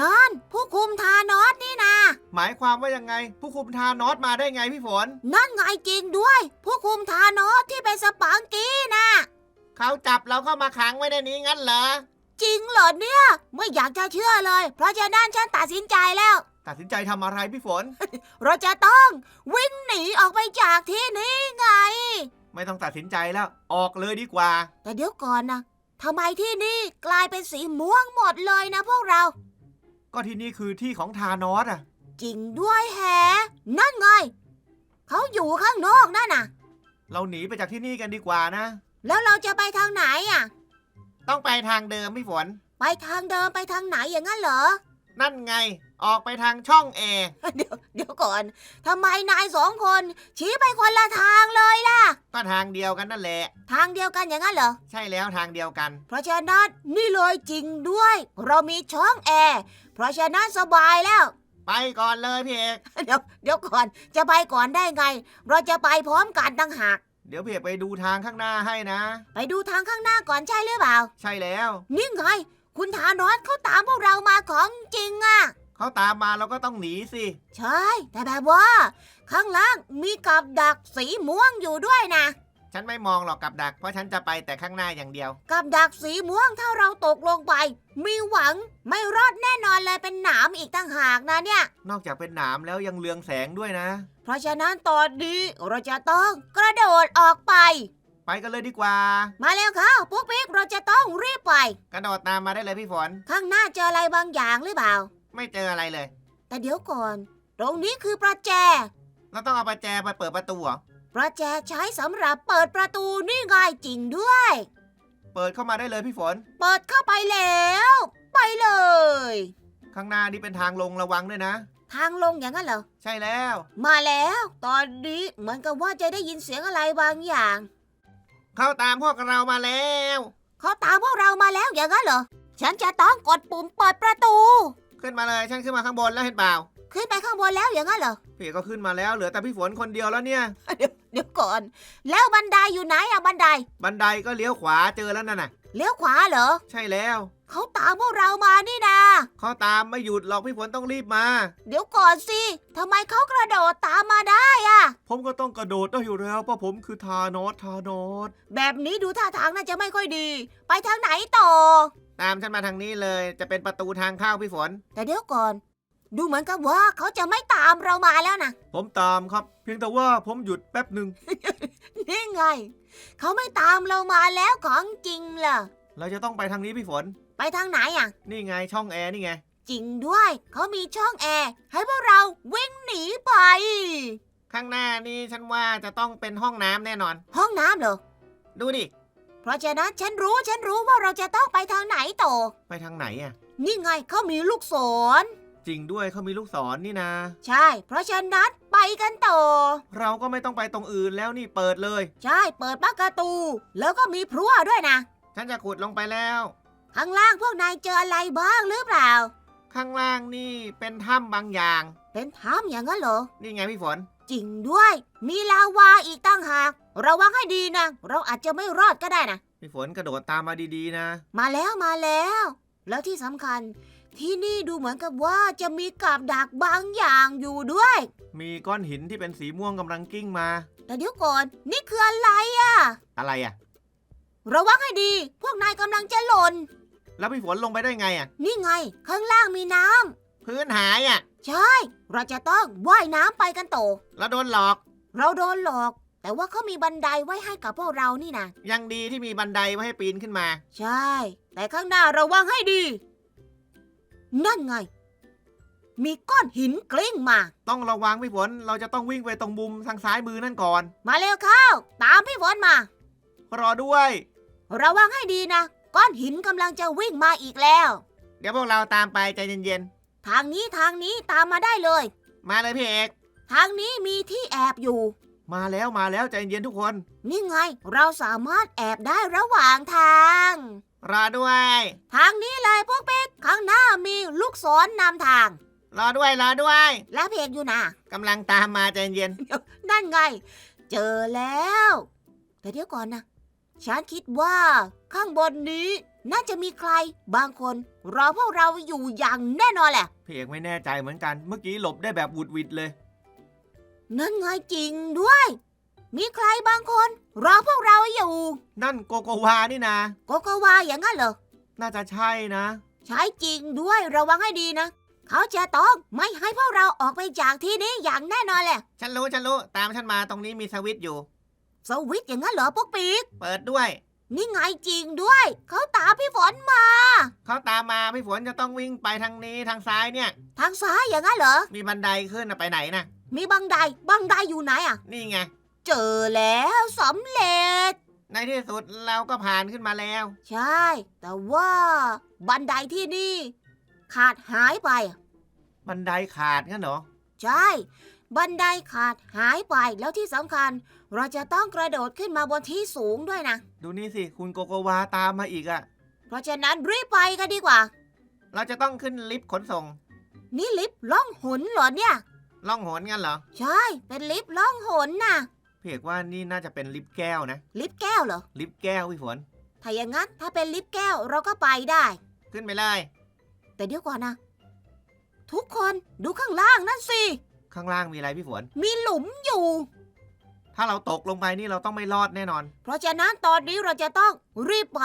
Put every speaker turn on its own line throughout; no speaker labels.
นั่นผู้คุมทานอสนี่นะ
หมายความว่ายังไง ผู้คุมทานอสมาได้ไงพี่ฝน
นั่นไงจริงด้วย ผู้คุมทานอสที่เป็นสปังกี้นะ
เขาจับเราเข้ามาขังไว้ในนี้งั้นเหรอ
จริงเหรอเนี่ย ไม่อยากจะเชื่อเลย เพราะฉะนั้นฉันตัดสินใจแล้ว
ตัดสินใจทำอะไรพี่ฝน
เราจะต้องวิ่งหนีออกไปจากที่นี่ไง
ไม่ต้องตัดสินใจแล้ว ออกเลยดีกว่า
แต่เดี๋ยวก่อนนะทำไมที่นี่กลายเป็นสีม่วงหมดเลยนะพวกเรา
ก็ที่นี่คือที่ของทานอสอะ
จริงด้วยแฮะ นั่นไง เขาอยู่ข้างนอกนั่นน่ะ
เราหนีไปจากที่นี่กันดีกว่านะ
แล้วเราจะไปทางไหนอะ
ต้องไปทางเดิมพี่ฝน
ไปทางเดิมไปทางไหนอย่างนั้นเหรอ
นั่นไง ออกไปทางช่องแอร์
เดี๋ยวเดี๋ยวก่อนทำไมนายสองคน ชี้ไปคนละทางเลยล่ะ
ก็ทางเดียวกันนั่นแหละ
ทางเดียวกันอย่างนั้นเหรอ
ใช่แล้วทางเดียวกัน
เพราะฉะนั้นนี่เลยจริงด้วย เรามีช่องแอร์เพราะฉะนั้นสบายแล้ว
ไปก่อนเลยพี่เอก
เดี๋ยวเดี๋ยวก่อนจะไปก่อนได้ไง เราจะไปพร้อมกันต่างหาก
เดี๋ยวพี่เอกไปดูทางข้างหน้าให้นะ
ไปดูทางข้างหน้าก่อนใช่หรือเปล่า
ใช่แล้ว
นี่ไง คุณธานอสเขาตามพวกเรามาของจริงอะ
เขาตามมาเราก็ต้องหนีสิ
ใช่ แต่แบบว่า ข้างล่างมีกับดักสีม่วงอยู่ด้วยนะ
ฉันไม่มองหรอกกับดัก เพราะฉันจะไปแต่ข้างหน้าอย่างเดียว
กับดักสีม่วงถ้าเราตกลงไป มีหวังไม่รอดแน่นอนเลยเป็นหนามอีกต่างหากนะเนี่ย
นอกจากเป็นหนามแล้วยังเลืองแสงด้วยนะ
เพราะฉะนั้นตอนนี้เราจะต้องกระโดดออกไป
ไปกันเลยดีกว่า
มาแล้วค่ะพวกปิ๊กเราจะต้องรีบไป
กระโดดตามมาได้เลยพี่ฝน
ข้างหน้าเจออะไรบางอย่างหรือเปล่า
ไม่เจออะไรเลย
แต่เดี๋ยวก่อน ตรงนี้คือประแจ
เราต้องเอาประแจไปเปิดประตูเหรอ
ประแจใช้สำหรับเปิดประตูนี่ไงจริงด้วย
เปิดเข้ามาได้เลยพี่ฝน
เปิดเข้าไปแล้ว ไปเลย
ข้างหน้านี่เป็นทางลงระวังด้วยนะ
ทางลงอย่างนั้นเหรอ
ใช่แล้ว
มาแล้ว ตอนนี้เหมือนกับว่าจะได้ยินเสียงอะไรบางอย่าง
เข้าตามพวกเรามาแล้ว
เขาตามพวกเรามาแล้วอย่างนั้นเหรอ ฉันจะต้องกดปุ่มเปิดประตู
ขึ้นมาเลยฉันขึ้นมาข้างบนแล้วเห็นเปล่า
ขึ้นไปข้างบนแล้วอย่างนั้นเหรอ
พี่เอกก็ขึ้นมาแล้วเหลือแต่พี่ฝนคนเดียวแล้วเนี่ย
เดี๋ยวเดี๋ยวก่อน แล้วบันไดอยู่ไหนอะบันได
บันไดก็เลี้ยวขวาเจอแล้วนั่นน่ะ
เลี้ยวขวาเหรอ
ใช่แล้ว
เขาตามพวกเรามานี่นา
เขาตามไม่หยุดหรอกพี่ฝนต้องรีบมา
เดี๋ยวก่อนสิทำไมเขากระโดดตามมาได้อะ
ผมก็ต้องกระโดดได้อยู่แล้วเพราะผมคือทานอสทานอส
แบบนี้ดูท่าทางน่าจะไม่ค่อยดี ไปทางไหนต่อ
ตามฉันมาทางนี้เลยจะเป็นประตูทางเข้าพี่ฝน
แต่เดี๋ยวก่อน ดูเหมือนกับว่าเขาจะไม่ตามเรามาแล้วนะ
ผมตามครับ เพียงแต่ว่าผมหยุดแป๊บหนึ่ง
นี่ไง เขาไม่ตามเรามาแล้วของจริงเหรอ
เราจะต้องไปทางนี้พี่ฝน
ไปทางไหนอะ
นี่ไงช่องแอร์นี่ไง
จริงด้วย เขามีช่องแอร์ให้พวกเราวิ่งหนีไป
ข้างหน้านี่ฉันว่าจะต้องเป็นห้องน้ำแน่นอน
ห้องน้ำเหรอ
ดูดิ
เพราะฉะนั้นฉันรู้ฉันรู้ว่าเราจะต้องไปทางไหนต่อ
ไปทางไหนอะ
นี่ไงเขามีลูกศร
จริงด้วยเขามีลูกศรนี่นะ
ใช่ เพราะฉะนั้นไปกันต่อ
เราก็ไม่ต้องไปตรงอื่นแล้วนี่เปิดเลย
ใช่ เปิดประตู แล้วก็มีพรั่วด้วยนะ
ฉันจะขุดลงไปแล้ว
ข้างล่างพวกนายเจออะไรบ้างหรือเปล่า
ข้างล่างนี่เป็นถ้ำบางอย่าง
เป็นถ้ำอย่างนั้นเหรอ
นี่ไงพี่ฝน
จริงด้วย มีลาวาอีกตั้งหาก ระวังให้ดีนะ เราอาจจะไม่รอดก็ได้นะ
พี่ฝนกระโดดตามมาดีๆนะ
มาแล้วมาแล้ว แล้วที่สำคัญ ที่นี่ดูเหมือนกับว่าจะมีกับดักบางอย่างอยู่ด้วย
มีก้อนหินที่เป็นสีม่วงกำลังกิ้งมา
แต่เดี๋ยวก่อน นี่คืออะไรอะ
อะไรอะ
ระวังให้ดี พวกนายกำลังจะหล่น
แล้วพี่ฝนลงไปได้ไงอะ
นี่ไง ข้างล่างมีน้ำ
พื้นหายอะ
ใช่ เราจะต้องว่ายน้ำไปกันต่อ
แล้วโดนหลอก
เราโดนหลอก แต่ว่าเขามีบันไดไว้ให้กับพวกเรานี่นะ
ยังดีที่มีบันไดไว้ให้ปีนขึ้นมา
ใช่ แต่ข้างหน้าระวังให้ดี นั่นไง มีก้อนหินกลิ้งมา
ต้องระวังพี่ฝน เราจะต้องวิ่งไปตรงมุมทางซ้ายมือนั่นก่อน
มาเร็วเข้า ตามพี่ฝนมา
รอด้วย
ระวังให้ดีนะ ก้อนหินกำลังจะวิ่งมาอีกแล้ว
เดี๋ยวพวกเราตามไปใจเย็น
ทางนี้ทางนี้ตามมาได้เลย
ๆ มาเลยพี่เอก
ทางนี้มีที่แอบอยู่
มาแล้วมาแล้วใจเย็นทุกคน
นี่ไงเราสามารถแอบได้ระหว่างทาง
รอด้วย
ทางนี้เลยพวกเป็กข้างหน้ามีลูกศรนำทาง
รอด้วยรอด้วย
และเพกอยู่นะ
กำลังตามมาใจเย็น
นั่นไง เจอแล้ว แต่เดี๋ยวก่อนนะ ฉันคิดว่า ข้างบนนี้น่าจะมีใครบางคน รอพวกเราอยู่อย่างแน่นอนแหละ
พี่เอกไม่แน่ใจเหมือนกัน เมื่อกี้หลบได้แบบหวุดหวิดเลย
นั่นไงจริงด้วย มีใครบางคน รอพวกเราอยู่
นั่นโกโกวานี่นะ
โกโกวาอย่างนั้นเหรอ
น่าจะใช่นะ
ใช้จริงด้วยระวังให้ดีนะ เขาจะต้องไม่ให้พวกเราออกไปจากที่นี้อย่างแน่นอนแหละ
ฉันรู้ฉันรู้ ตามฉันมาตรงนี้มีสวิตช์อยู่
สวิตช์อย่างนั้นเหรอปุ๊กปิ๊ก
เปิดด้วย
นี่ไงจริงด้วย เขาตามพี่ฝนมา
เขาตามมาพี่ฝนจะต้องวิ่งไปทางนี้ทางซ้ายเนี่ย
ทางซ้ายอย่างนั้นเหรอ
มีบันไดขึ้นน่ะไปไหนนะ
มีบังไดบังไดอยู่ไหนอะ
นี่ไง
เจอแล้วสำเร็จ
ในที่สุดเราก็ผ่านขึ้นมาแล้ว
ใช่ แต่ว่า บันไดที่นี่ ขาดหายไป
บันไดขาดงั้นเหรอ
ใช่ บันไดขาดหายไปแล้วที่สำคัญ เราจะต้องกระโดดขึ้นมาบนที่สูงด้วยนะ
ดูนี่สิ คุณโกโกวาตามมาอีกอะ
เพราะฉะนั้นรีบไปกันดีกว่า
เราจะต้องขึ้นลิฟต์ขนส่ง
นี่ลิฟต์ล่องหนเหรอเนี่ย
ล่องหนงั้นเหรอ
ใช่ เป็นลิฟต์ล่องหนน่ะ
พี่เอกว่านี่น่าจะเป็นลิฟต์แก้วนะ
ลิฟต์แก้วเหรอ
ลิฟต์แก้วพี่ฝน
ถ้าอย่างนั้นถ้าเป็นลิฟต์แก้วเราก็ไปได้
ขึ้นไปเลย
แต่เดี๋ยวก่อนนะ ทุกคนดูข้างล่างนั่นสิ
ข้างล่างมีอะไรพี่ฝน
มีหลุมอยู่
ถ้าเราตกลงไปนี่เราต้องไม่รอดแน่นอน
เพราะฉะนั้นตอนนี้เราจะต้องรีบไป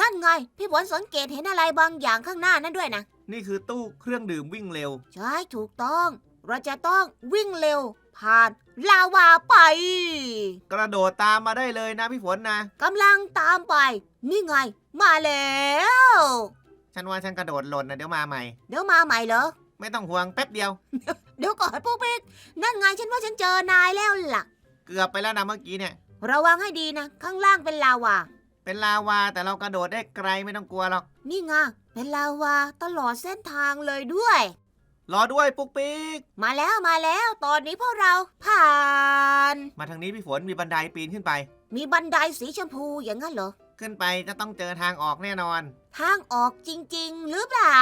นั่นไง พี่ฝนสังเกตเห็นอะไรบางอย่างข้างหน้านั่นด้วยนะ
นี่คือตู้เครื่องดื่มวิ่งเร็ว
ใช่ถูกต้อง เราจะต้องวิ่งเร็ว ผ่านลาวาไป
กระโดดตามมาได้เลยนะพี่ฝนนะ
กำลังตามไป นี่ไง มาแล้ว
ฉันว่าฉันกระโดดหล่นนะเดี๋ยวมาใหม่
เดี๋ยวมาใหม่เหรอ
ไม่ต้องห่วงแป๊บเดียว
เดี๋ยวก่อนปุ๊กปิ๊กนั่นไงฉันว่าฉันเจอนายแล้วล่ะ
เกือบไปแล้วนะเมื่อกี้เนี่ย
ระวังให้ดีนะ ข้างล่างเป็นลาวา
เป็นลาวาแต่เรากระโดดได้ไกลไม่ต้องกลัวหรอก
นี่ไงเป็นลาวาตลอดเส้นทางเลยด้วย
รอด้วยปุ๊กปิ๊ก
มาแล้วมาแล้ว ตอนนี้พวกเราผ่าน
มาทางนี้พี่ฝนมีบันไดปีนขึ้นไป
มีบันไดสีชมพูอย่างนั้นเหรอ
ขึ้นไปจะต้องเจอทางออกแน่นอน
ทางออกจริง ๆ หรือเปล่า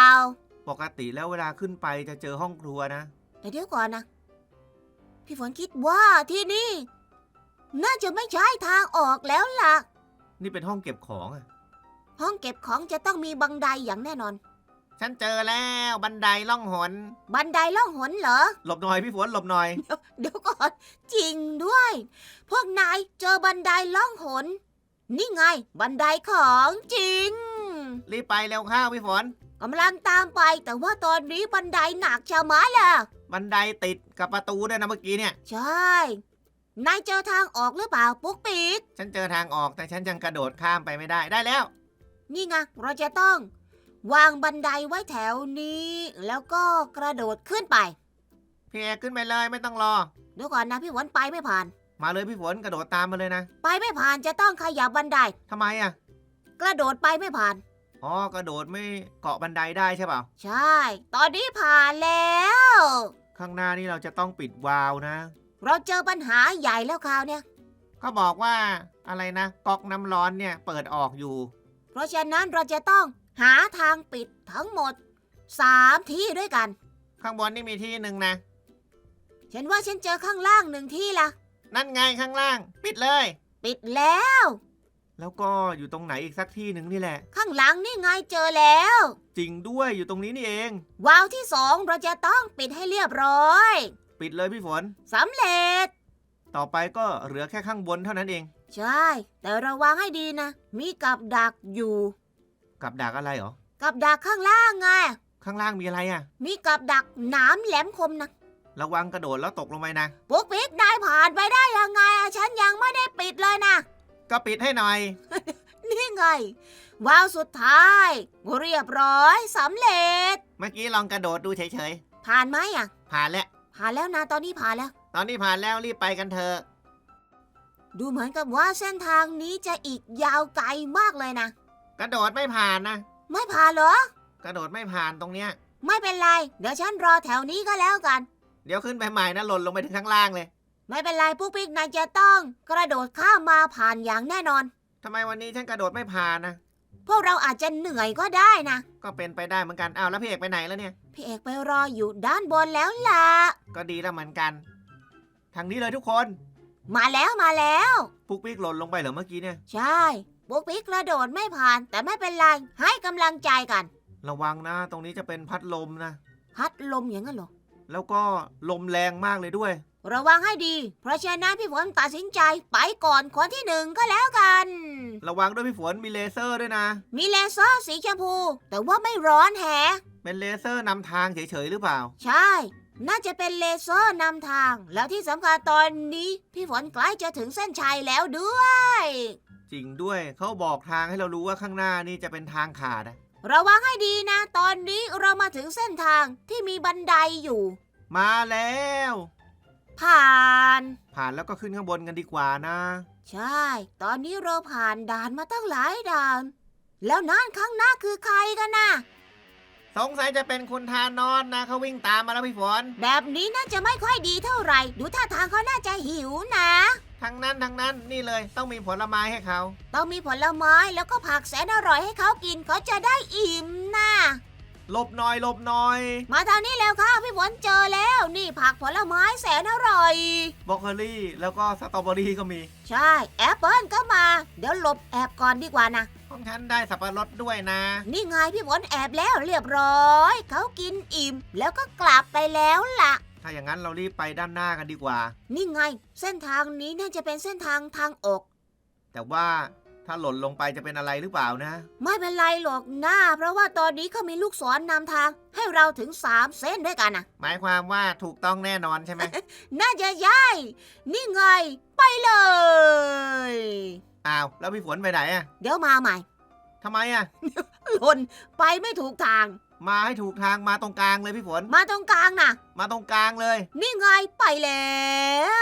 ปกติแล้วเวลาขึ้นไปจะเจอห้องครัวนะ
แต่เดี๋ยวก่อนนะ พี่ฝนคิดว่าที่นี่ น่าจะไม่ใช่ทางออกแล้วล่ะ
นี่เป็นห้องเก็บของอะ
ห้องเก็บของจะต้องมีบันไดอย่างแน่นอน
ฉันเจอแล้วบันไดล่องหน
บันไดล่องหนเหรอ
หลบหน่อยพี่ฝนหลบหน่อย
เดี๋ยวก่อน จริงด้วย พวกนายเจอบันไดล่องหน นี่ไง บันไดของจริง
รีบไปเร็วข้าวพี่ฝน
กำลังตามไปแต่ว่าตอนนี้บันไดหนักชะมัดล่ะ
บันไดติดกับประตูด้วยนะเมื่อกี้เนี่ย
ใช่ นายเจอทางออกหรือเปล่าปุ๊กปิ๊ก
ฉันเจอทางออกแต่ฉันยังกระโดดข้ามไปไม่ได้ได้แล้ว
นี่ไงเราจะต้อง วางบันไดไว้แถวนี้ แล้วก็กระโดดขึ้นไป
พี่เอกขึ้นไปเลยไม่ต้องรอ
เดี๋ยวก่อนนะพี่หวนไปไม่ผ่าน
มาเลยพี่ฝนกระโดดตามมาเลยนะ
ไปไม่ผ่านจะต้องขยับบันได
ทำไมอะ
กระโดดไปไม่ผ่าน
อ๋อกระโดดไม่เกาะบันไดได้ใช่เปล่า
ใช่ ตอนนี้ผ่านแล้ว
ข้างหน้านี่เราจะต้องปิดวาล์วนะ
เราเจอปัญหาใหญ่แล้วคราวเนี้ย
เขาบอกว่าอะไรนะก๊อกน้ำร้อนเนี่ยเปิดออกอยู่
เพราะฉะนั้นเราจะต้องหาทางปิดทั้งหมดสามที่ด้วยกัน
ข้างบนนี่มีที่หนึ่งนะ
ฉันว่าฉันเจอข้างล่างหนึ่งที่ละ
นั่นไงข้างล่าง ปิดเลย
ปิดแล้ว
แล้วก็อยู่ตรงไหนอีกสักที่หนึ่งนี่แหละ
ข้างหลังนี่ไงเจอแล้ว
จริงด้วยอยู่ตรงนี้นี่เอง
วาล์วที่สองเราจะต้องปิดให้เรียบร้อย
ปิดเลยพี่ฝน
สำเร็จ
ต่อไปก็เหลือแค่ข้างบนเท่านั้นเอง
ใช่ แต่ระวังให้ดีนะ มีกับดักอยู่
กับดักอะไรเหรอ
กับดักข้างล่างไง
ข้างล่างมีอะไรอะ
มีกับดักหนามแหลมคมนะ
ระวังกระโดดแล้วตกลงไปนะ
ปุ๊กปิ๊กนายผ่านไปได้ยังไงอะฉันยังไม่ได้ปิดเลยนะ
ก็ปิดให้หน่อย
นี่ไงวาล์วสุดท้าย เรียบร้อยสำเร็จ
เมื่อกี้ลองกระโดดดูเฉย
ผ่านไหมอะ
ๆ ผ่านแล้ว
ผ่านแล้วนะตอนนี้ผ่านแล้ว
ตอนนี้ผ่านแล้วรีบไปกันเถอะ
ดูเหมือนกับว่าเส้นทางนี้จะอีกยาวไกลมากเลยนะ
กระโดดไม่ผ่านนะ
ไม่ผ่านเหรอ
กระโดดไม่ผ่านตรงเนี้ย
ไม่เป็นไร เดี๋ยวฉันรอแถวนี้ก็แล้วกัน
เดี๋ยวขึ้นไปใหม่นะหล่นลงไปถึงข้างล่างเลย
ไม่เป็นไรปุ๊กปิ๊กนายจะต้องกระโดดข้ามมาผ่านอย่างแน่นอน
ทำไมวันนี้ฉันกระโดดไม่ผ่านนะ
พวกเราอาจจะเหนื่อยก็ได้นะ
ก็เป็นไปได้เหมือนกัน อ้าวแล้วพี่เอกไปไหนแล้วเนี่ย
พี่เอกไปรออยู่ด้านบนแล้วล่ะ
ก็ดีแล้วเหมือนกัน ทางนี้เลยทุกคน
มาแล้วมาแล้ว
ปุ๊กปิ๊กหล่นลงไปเหรอเมื่อกี้เนี่ย
ใช่ปุ๊กปิ๊กกระโดดไม่ผ่านแต่ไม่เป็นไรให้กำลังใจกัน
ระวังนะ ตรงนี้จะเป็นพัดลมนะ
พัดลมอย่างนั้นเหรอ
แล้วก็ลมแรงมากเลยด้วย
ระวังให้ดี เพราะฉะนั้นพี่ฝนตัดสินใจไปก่อนคนที่หนึ่งก็แล้วกัน
ระวังด้วยพี่ฝนมีเลเซอร์ด้วยนะ
มีเลเซอร์สีชมพู แต่ว่าไม่ร้อนแฮะ
เป็นเลเซอร์นำทางเฉยๆหรือเปล่า
ใช่ น่าจะเป็นเลเซอร์นำทาง แล้วที่สำคัญตอนนี้ พี่ฝนใกล้จะถึงเส้นชัยแล้วด้วย
จริงด้วยเขาบอกทางให้เรารู้ว่าข้างหน้านี่จะเป็นทางขาดนะ
ระวังให้ดีนะ ตอนนี้เรามาถึงเส้นทางที่มีบันไดอยู่
มาแล้ว
ผ่าน
ผ่านแล้วก็ขึ้นข้างบนกันดีกว่านะ
ใช่ ตอนนี้เราผ่านด่านมาตั้งหลายด่าน แล้วนั่นข้างหน้าคือใครกันนะ
สงสัยจะเป็นคุณทานอนนะเขาวิ่งตามมาแล้วพี่ฝน
แบบนี้น่าจะไม่ค่อยดีเท่าไหร่ ดูท่าทางเขาน่าจะหิวนะ
ทั้งนั้นทั้งนั้นนี่เลยต้องมีผลไม้ให้เขา
ต้องมีผลไม้แล้วก็ผักแสนอร่อยให้เขากินเขาจะได้อิ่มนะ
หลบหน่อยหลบหน่อย
มาทางนี้แล้วค่ะพี่ฝนเจอแล้ว นี่ผักผลไม้แสนอร่อย
บรอกโคลี่แล้วก็สตรอเบอรี่ก็มี
ใช่แอปเปิลก็มา เดี๋ยวหลบแอบก่อนดีกว่านะ
ของฉันได้สับปะรดด้วยนะ
นี่ไงพี่ฝนแอบแล้วเรียบร้อย เขากินอิ่ม แล้วก็กลับไปแล้วล่ะ
ถ้าอย่างนั้นเรารีบไปด้านหน้ากันดีกว่า
นี่ไง เส้นทางนี้น่าจะเป็นเส้นทางทางอก
แต่ว่า ถ้าหล่นลงไปจะเป็นอะไรหรือเปล่านะ
ไม่เป็นไรหรอกหน้าเพราะว่าตอนนี้เขามีลูกศรนำทาง ให้เราถึงสามเส้นด้วยกันนะ
หมายความว่าถูกต้องแน่นอนใช่ไหม
น่าจะใช่นี่ไง ไปเลย
อ้าวแล้วพี่ฝนไปไหนอะ
เดี๋ยวมาใหม่
ทำไมอะ
หล่นไปไม่ถูกทาง
มาให้ถูกทางมาตรงกลางเลยพี่ฝน
มาตรงกลางนะ
มาตรงกลางเลย
นี่ไงไปแล้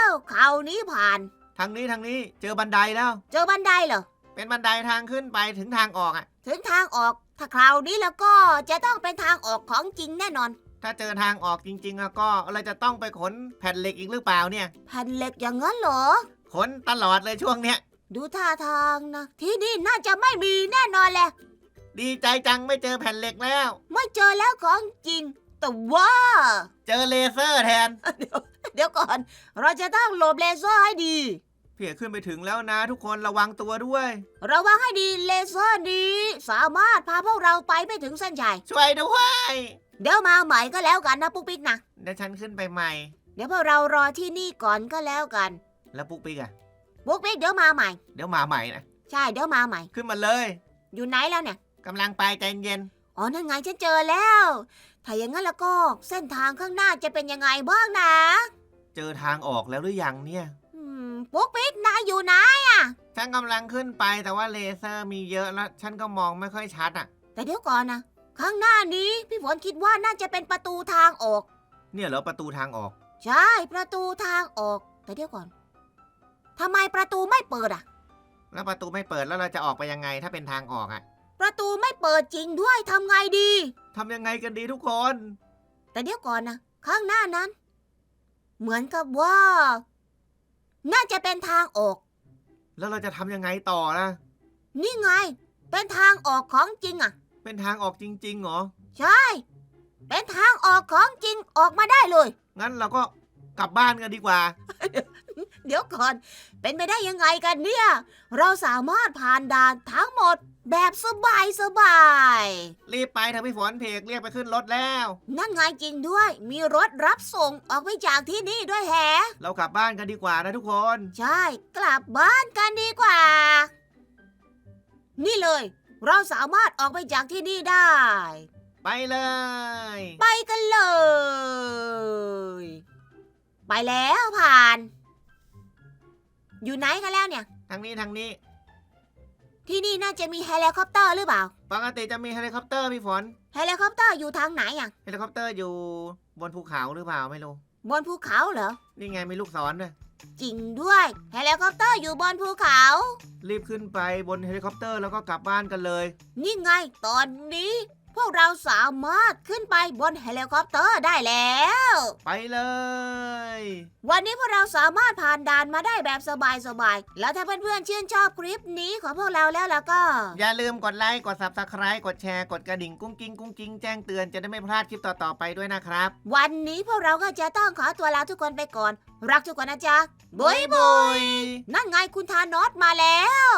วคราวนี้ผ่าน
ทางนี้ทางนี้เจอบันไดแล้ว
เจอบันไดเหรอ
เป็นบันไดทางขึ้นไปถึงทางออกอะ
ถึงทางออก ถ้าคราวนี้แล้วก็จะต้องเป็นทางออกของจริงแน่นอน
ถ้าเจอทางออกจริง ๆ แล้วก็เราจะต้องไปขนแผ่นเหล็กอีกหรือเปล่าเนี่ย
แผ่นเหล็กอย่างนั้นเหรอ
ขนตลอดเลยช่วงเนี้ย
ดูท่าทางนะ ที่นี่น่าจะไม่มีแน่นอนแหละ
ดีใจจังไม่เจอแผ่นเหล็กแล้ว
ไม่เจอแล้วของจริง แต่ว่า
เจอเลเซอร์แทน
เดี๋ยวก่อน เราจะต้องหลบเลเซอร์ให้ดี
เพียขึ้นไปถึงแล้วนะทุกคนระวังตัวด้วย
ระวังให้ดีเลเซอร์นี้ สามารถพาพวกเราไปไม่ถึงเส้นชัย
ช่วยด้วย
เดี๋ยวมาใหม่ก็แล้วกันนะปุ๊กปิ๊กนะ
เดี๋ยวฉันขึ้นไปใหม่
เดี๋ยวพวกเรารอที่นี่ก่อนก็แล้วกัน
แล้วปุ๊กปิ๊กอะ
ปุ๊กปิ๊กเดี๋ยวมาใหม่
เดี๋ยวมาใหม่นะ
ใช่เดี๋ยวมาใหม่
ขึ้นมาเลย
อยู่ไหนแล้วเนี่ย
กำลังไปใจเย็น
อ๋อนั่นไงฉันเจอแล้ว ถ้าอย่างนั้นแล้วก็เส้นทางข้างหน้าจะเป็นยังไงบ้างนะ
เจอทางออกแล้วหรือยังเนี่ย
อืม ปุ๊กปิ๊กนายอยู่ไหน
ฉันกำลังขึ้นไปแต่ว่าเลเซอร์มีเยอะแล้ว ฉันก็มองไม่ค่อยชัดอะ
แต่เดี๋ยวก่อนนะข้างหน้านี้พี่ฝนคิดว่าน่าจะเป็นประตูทางออก
เนี่ยเหรอประตูทางออก
ใช่ประตูทางออก แต่เดี๋ยวก่อนทำไมประตูไม่เปิดอะ
แล้วประตูไม่เปิดแล้วเราจะออกไปยังไงถ้าเป็นทางออกอะ
ประตูไม่เปิดจริงด้วยทำไงดี
ทำยังไงกันดีทุกคน
แต่เดี๋ยวก่อนนะข้างหน้านั้น เหมือนกับว่า น่าจะเป็นทางออก
แล้วเราจะทำยังไงต่อนะ
นี่ไง เป็นทางออกของจริงอะ
เป็นทางออกจริงๆเหรอ
ใช่ เป็นทางออกของจริงออกมาได้เลย
งั้นเราก็กลับบ้านกันดีกว่า
เดี๋ยวก่อน เป็นไปได้ยังไงกันเนี่ย เราสามารถผ่านด่านทั้งหมดแบบสบายสบาย
รีบไปเถอะพี่ฝนเพกเรียกไปขึ้นรถแล้ว
ๆนั่นไงจริงด้วย มีรถรับส่งออกไปจากที่นี่ด้วยแฮะ
เรากลับบ้านกันดีกว่านะทุกคน
ใช่ กลับบ้านกันดีกว่า นี่เลย เราสามารถออกไปจากที่นี่ได้
ไปเลย
ไปกันเลย ไปแล้วผ่าน อยู่ไหนกันแล้วเนี่ย
ทางนี้ทางนี้
ที่นี่น่าจะมีเฮลิคอปเตอร์หรือเปล่า
ปกติจะมีเฮลิคอปเตอร์พี่ฝน
เฮลิคอปเตอร์อยู่ทางไหนอะ
เฮลิคอปเตอร์อยู่บนภูเขาหรือเปล่าไม่รู้
บนภูเขาเหรอ
นี่ไงมีลูกศรด้วย
จริงด้วย เฮลิคอปเตอร์อยู่บนภูเขา
รีบขึ้นไปบนเฮลิคอปเตอร์แล้วก็กลับบ้านกันเลย
นี่ไง ตอนนี้ พวกเราสามารถขึ้นไปบนเฮลิคอปเตอร์ได้แล้ว
ไปเลย
วันนี้พวกเราสามารถผ่านด่านมาได้แบบสบายๆ แล้วถ้าเพื่อนๆชื่นชอบคลิปนี้ของพวกเราแล้วแล้วก็
อย่าลืมกดไลค์ กด subscribe กดแชร์ กดกระดิ่งกุ้งกิ้งกุ้งกิ้งแจ้งเตือนจะได้ไม่พลาดคลิปต่อๆไปด้วยนะครับ
วันนี้พวกเราก็จะต้องขอตัวลาทุกคนไปก่อน รักทุกคนนะจ๊ะ
บุยบุย
นั่นไงคุณทานอสมาแล้ว